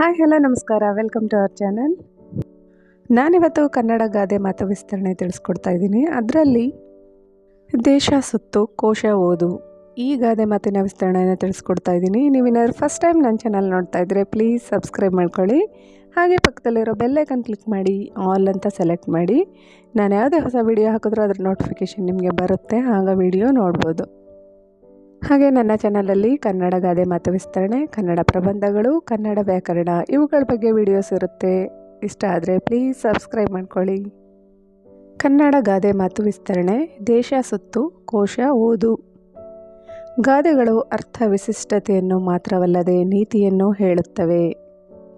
Hi, hello, ನಮಸ್ಕಾರ. Welcome to our channel ನಾನಿವತ್ತು ಕನ್ನಡ ಗಾದೆ ಮಾತು ವಿಸ್ತರಣೆ ತಿಳಿಸ್ಕೊಡ್ತಾ ಇದ್ದೀನಿ. ಅದರಲ್ಲಿ ದೇಶ ಸುತ್ತು, ಕೋಶ ಓದು ಈ ಗಾದೆ ಮಾತಿನ ವಿಸ್ತರಣೆಯನ್ನು ತಿಳಿಸ್ಕೊಡ್ತಾ ಇದ್ದೀನಿ. ನೀವೇನಾದ್ರು ಫಸ್ಟ್ ಟೈಮ್ ನನ್ನ ಚಾನಲ್ ನೋಡ್ತಾ ಇದ್ದರೆ ಪ್ಲೀಸ್ ಸಬ್ಸ್ಕ್ರೈಬ್ ಮಾಡ್ಕೊಳ್ಳಿ. ಹಾಗೆ ಪಕ್ಕದಲ್ಲಿರೋ ಬೆಲ್ಲೈಕನ್ ಕ್ಲಿಕ್ ಮಾಡಿ ಆಲ್ ಅಂತ ಸೆಲೆಕ್ಟ್ ಮಾಡಿ. ನಾನು ಯಾವುದೇ ಹೊಸ ವಿಡಿಯೋ ಹಾಕಿದ್ರೂ ಅದ್ರ ನೋಟಿಫಿಕೇಷನ್ ನಿಮಗೆ ಬರುತ್ತೆ. ಆಗ ವಿಡಿಯೋ ನೋಡ್ಬೋದು. ಹಾಗೆ ನನ್ನ ಚಾನಲಲ್ಲಿ ಕನ್ನಡ ಗಾದೆ ಮಾತು ವಿಸ್ತರಣೆ, ಕನ್ನಡ ಪ್ರಬಂಧಗಳು, ಕನ್ನಡ ವ್ಯಾಕರಣ ಇವುಗಳ ಬಗ್ಗೆ ವಿಡಿಯೋಸ್ ಇರುತ್ತೆ. ಇಷ್ಟ ಆದರೆ ಪ್ಲೀಸ್ ಸಬ್ಸ್ಕ್ರೈಬ್ ಮಾಡ್ಕೊಳ್ಳಿ. ಕನ್ನಡ ಗಾದೆ ಮಾತು ವಿಸ್ತರಣೆ, ದೇಶ ಸುತ್ತು, ಕೋಶ ಓದು. ಗಾದೆಗಳು ಅರ್ಥ ವಿಶಿಷ್ಟತೆಯನ್ನು ಮಾತ್ರವಲ್ಲದೆ ನೀತಿಯನ್ನು ಹೇಳುತ್ತವೆ.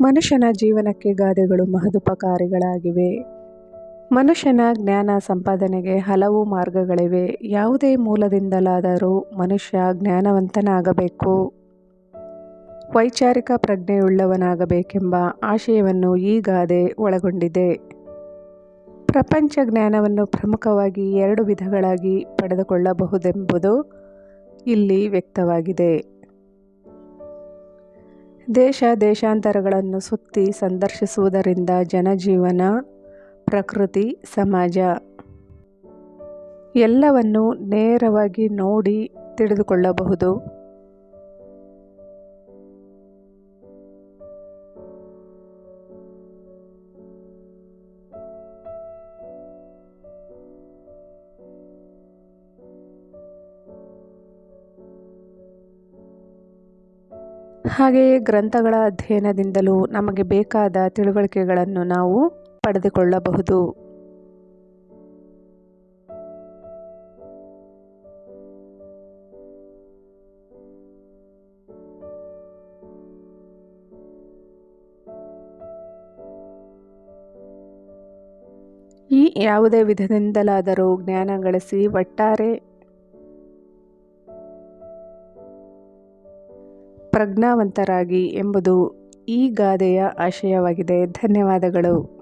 ಮನುಷ್ಯನ ಜೀವನಕ್ಕೆ ಗಾದೆಗಳು ಮಹದುಪಕಾರಿಗಳಾಗಿವೆ. ಮನುಷ್ಯನ ಜ್ಞಾನ ಸಂಪಾದನೆಗೆ ಹಲವು ಮಾರ್ಗಗಳಿವೆ. ಯಾವುದೇ ಮೂಲದಿಂದಲಾದರೂ ಮನುಷ್ಯ ಜ್ಞಾನವಂತನಾಗಬೇಕು. ವೈಚಾರಿಕ ಪ್ರಜ್ಞೆಯುಳ್ಳವನಾಗಬೇಕೆಂಬ ಆಶಯವನ್ನು ಈ ಗಾದೆ ಒಳಗೊಂಡಿದೆ. ಪ್ರಪಂಚ ಜ್ಞಾನವನ್ನು ಪ್ರಮುಖವಾಗಿ ಎರಡು ವಿಧಗಳಾಗಿ ಪಡೆದುಕೊಳ್ಳಬಹುದೆಂಬುದು ಇಲ್ಲಿ ವ್ಯಕ್ತವಾಗಿದೆ. ದೇಶ ದೇಶಾಂತರಗಳನ್ನು ಸುತ್ತಿ ಸಂದರ್ಶಿಸುವುದರಿಂದ ಜನಜೀವನ ಪ್ರಕೃತಿ ಸಮಾಜ ಎಲ್ಲವನ್ನು ನೇರವಾಗಿ ನೋಡಿ ತಿಳಿದುಕೊಳ್ಳಬಹುದು. ಹಾಗೆಯೇ ಗ್ರಂಥಗಳ ಅಧ್ಯಯನದಿಂದಲೂ ನಮಗೆ ಬೇಕಾದ ತಿಳುವಳಿಕೆಗಳನ್ನು ನಾವು ಪಡೆದುಕೊಳ್ಳಬಹುದು. ಈ ಯಾವುದೇ ವಿಧದಿಂದಲಾದರೂ ಜ್ಞಾನ ಗಳಿಸಿ ಒಟ್ಟಾರೆ ಪ್ರಜ್ಞಾವಂತರಾಗಿ ಎಂಬುದು ಈ ಗಾದೆಯ ಆಶಯವಾಗಿದೆ. ಧನ್ಯವಾದಗಳು.